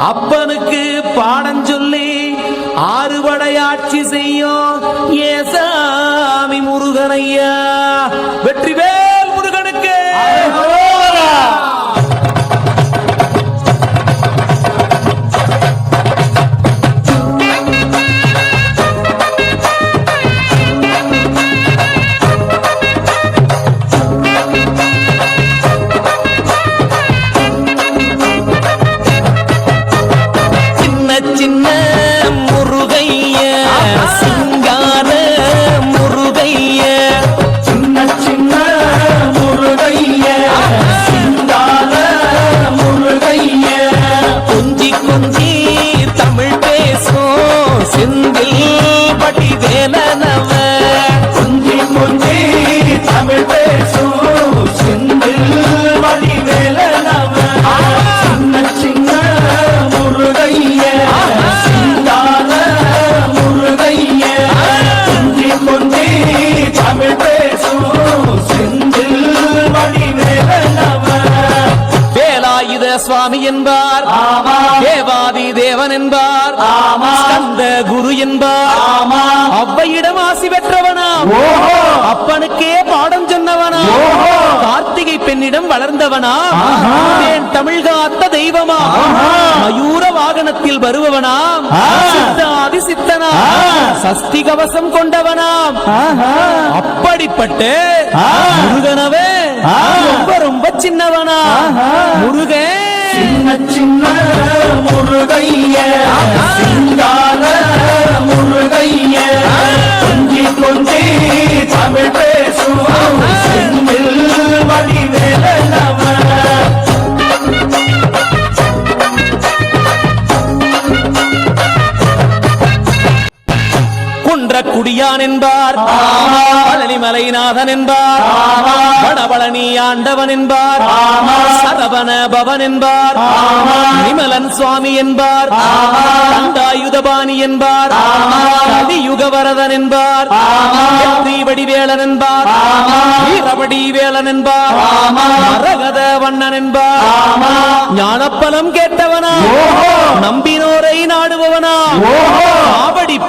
அப்பனுக்கு பாடம் சொல்லி ஆறுபடை ஆட்சி செய்யும் ஏசாமி முருகனையா. வெற்றி சுவாமி என்பார் தேவாதி தேவன் என்பார் ஸ்கந்த குரு என்பார் அவ்வையிடம் ஆசி பெற்றவனாம் ஓஹோ அப்பனுக்கே பாடம் சொன்னவனா. கார்த்திகை பெண்ணிடம் வளர்ந்தவனா. என் தமிழ் காத்த தெய்வமா. மயூர வாகனத்தில் வருபவனாம். சித்தாதி சித்தனா. சஸ்தி கவசம் கொண்டவனாம் அப்படிப்பட்ட. முருகனவே. ரொம்ப ரொம்ப சின்னவனா ஆஹா. முருகன் சின்ன சின்ன முருகைய குன்ற குடியான் என்பார். பழனிமலைநாதன் என்பார். வடபழனி ஆண்டவன் என்பார். சரவண பவன் என்பார். நிமலன் சுவாமி என்பார் ஆமா. கண்டாயுதபாணி என்பார். கலியுகவரதன் என்பார் வடிவேலன் என்பார் ஆமா. வீரவடி வேலன் என்பார். மரகத வண்ணன் என்பார் ஞானப்பலம் கேட்டவனா. நம்பினோரை நாடுபவனா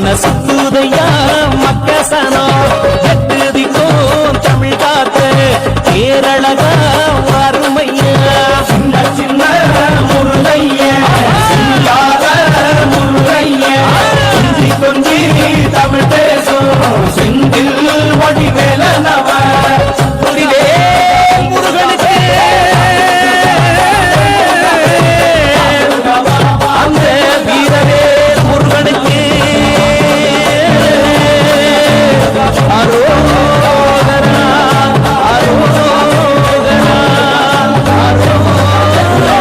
மன சுத்துதையா மக்கசனா? எட்டுதிக்கோ தமிழ் காத்து கேரளகா